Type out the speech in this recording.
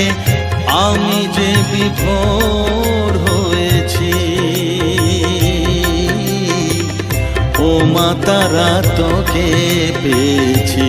রেখে আমি যে বিভোর হয়েছি। ও মাতারা তোকে পেয়েছি।